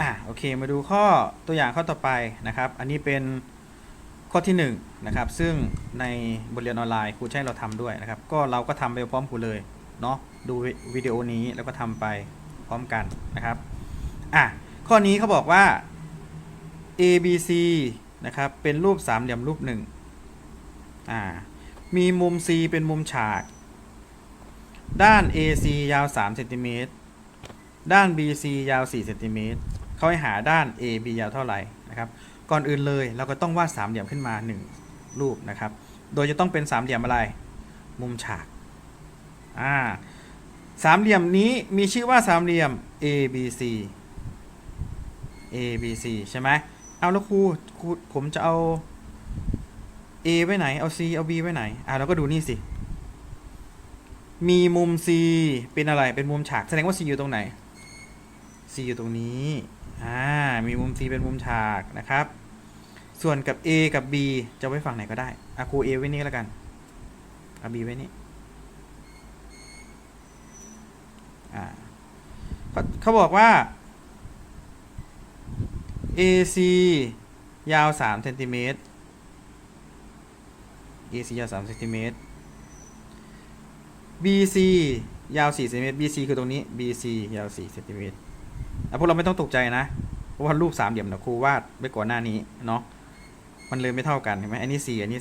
อะโอเคมาดูข้อตัวอย่างข้อต่อไปนะครับ อันนี้เป็นข้อที่1นงนะครับ ซึ่งในบทเรียนออนไลน์ครูให้เราทำด้วยนะครับ ก็เราก็ทำไปพร้อมครูเลยเนาะดูวิดีโอนี้แล้วก็ทำไปพร้อมกันนะครับอะข้อนี้เขาบอกว่า A B C นะครับเป็นรูปสามเหลี่ยมรูปหนึ่งอ่ามีมุม C เป็นมุมฉาก ด้าน AC ยาว3เซนติเมตรด้าน BC ยาว4เซนติเมตร เขาให้หาด้าน AB ยาวเท่าไหร่นะครับ ก่อนอื่นเลยเราก็ต้องวาดสามเหลี่ยมขึ้นมา 1 รูปนะครับ โดยจะต้องเป็นสามเหลี่ยมอะไร มุมฉาก อ่า สามเหลี่ยมนี้มีชื่อว่าสามเหลี่ยม ABC ABC ใช่ไหมเอาแล้วครูครูผมจะเอา A ไว้ไหน เอา C เอา B ไว้ไหน อ่าเราก็ดูนี่สิ มีมุม C เป็นอะไร เป็นมุมฉาก แสดงว่า C อยู่ตรงไหน C อยู่ตรงนี้ อ่า มีมุม C เป็นมุมฉากนะครับ ส่วนกับ A กับ B จะไว้ฝั่งไหนก็ได้อะครู A ไว้นี่แล้วกันเอา B ไว้นี่อ่าเขาเขาบอกว่า AC ยาว3เซนติเมตร AC ยาว3เซนติเมตร BC ยาว4เซนติเมตร BC คือตรงนี้ BC ยาว4เซนติเมตร อ่พวกเราไม่ต้องตกใจนะ เพราะว่ารูปสามเหลี่ยมนะครูวาดไว้ก่อนหน้านี้เนาะ มันเลยไม่เท่ากันเห็นไหมอันนี้4อันนี้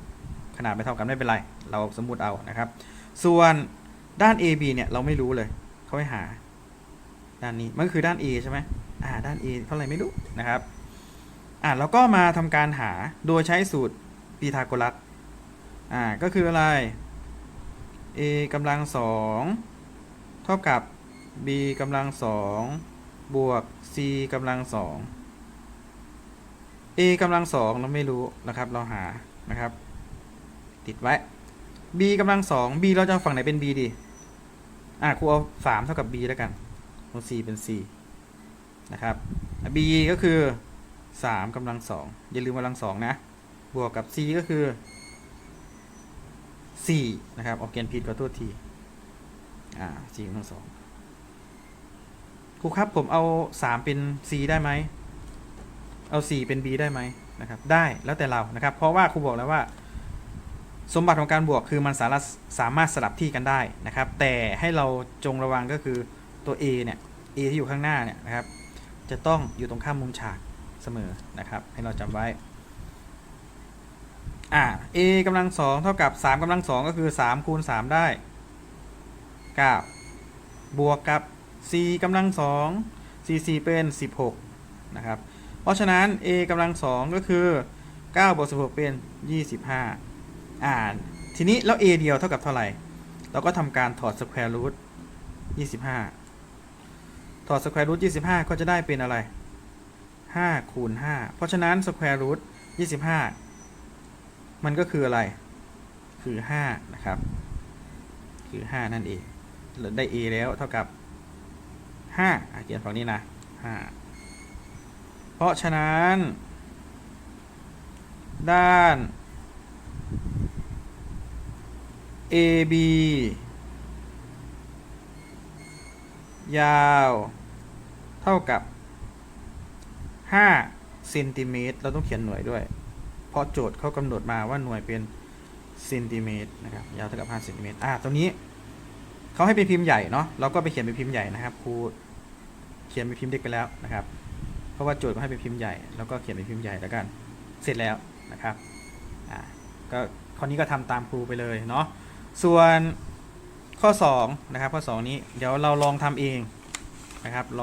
3ขนาดไม่เท่ากันไม่เป็นไร เราสมมุติเอานะครับ ส่วนด้าน AB เนี่ยเราไม่รู้เลย เขาให้หา ด้านนี้ มันคือด้าน A ใช่ไหมอ่า ด้าน A เท่าไหร่ไม่รู้นะครับ อ่าแล้วก็มาทำการหาโดยใช้สูตรพีทาโกรัส อ่า ก็คืออะไร a กำลังสองเท่ากับ b กำลังสองบวก c กำลังสอง a กำลังสองเราไม่รู้นะครับ เราหานะครับ ติดไว้ b กำลังสอง b เราจะเอาฝั่งไหนเป็น b ดี อะครูเอาสามเท่ากับ b แล้วกันเอา c เป็น c นะครับ b ก็คือสามกำลังสองอย่าลืมกำลังสองนะ บวกกับ c ก็คือสี่นะครับออกเกนผิดขอโทษที อ่าสี่กำลังสอง ครูครับผมเอาสามเป็น c ได้ไหม เอาสี่เป็น b ได้ไหมนะครับ ได้แล้วแต่เรานะครับ เพราะว่าครูบอกแล้วว่า สมบัติของการบวกคือมันสารสามารถสลับที่กันได้นะครับ แต่ให้เราจงระวังก็คือตัว a เนี่ย a ที่อยู่ข้างหน้าเนี่ยนะครับ จะต้องอยู่ตรงข้ามมุมฉากเสมอนะครับ ให้เราจำไว้อ่า a กำลังสองเท่ากับ3กำลังสองก็คือ3คูณ3ได้ 9 บวกกับ c กำลังสอง c c เป็น 16 นะครับ เพราะฉะนั้น a กำลังสองก็คือ9บวก16 เป็น 25 อ่าน ทีนี้แล้ว a เดียวเท่ากับเท่าไหร่ เราก็ทำการถอด square root 25 ถอด square root 25 ก็จะได้เป็นอะไร 5 คูณ 5 เพราะฉะนั้น square root 25 มันก็คืออะไร คือ 5 นะครับ คือ 5 นั่นเอง ได้ a แล้วเท่ากับ 5อะเขียนฝั่งนี้นะ5เพราะฉะนั้น ด้าน AB ยาว เท่ากับ5เซนติเมตรเราต้องเขียนหน่วยด้วย เพราะโจทย์เขากำหนดมาว่าหน่วยเป็นเซนติเมตรนะครับ ยาวเท่ากับ5เซนติเมตรอ่าตรงนี้ เขาให้เป็นพิมพ์ใหญ่เนาะเราก็ไปเขียนเป็นพิมพ์ใหญ่นะครับครูเขียนเป็นพิมพ์เล็กไปแล้วนะครับ เพราะว่าโจทย์ก็ให้เป็นพิมพ์ใหญ่แล้วก็เขียนเป็นพิมพ์ใหญ่แล้วกัน เสร็จแล้วนะครับอ่าก็ข้อนี้ก็ทำตามครูไปเลยเนาะส่วนข้อ2นะครับข้อ 2 นี้เดี๋ยวเราลองทำเองนะครับลอง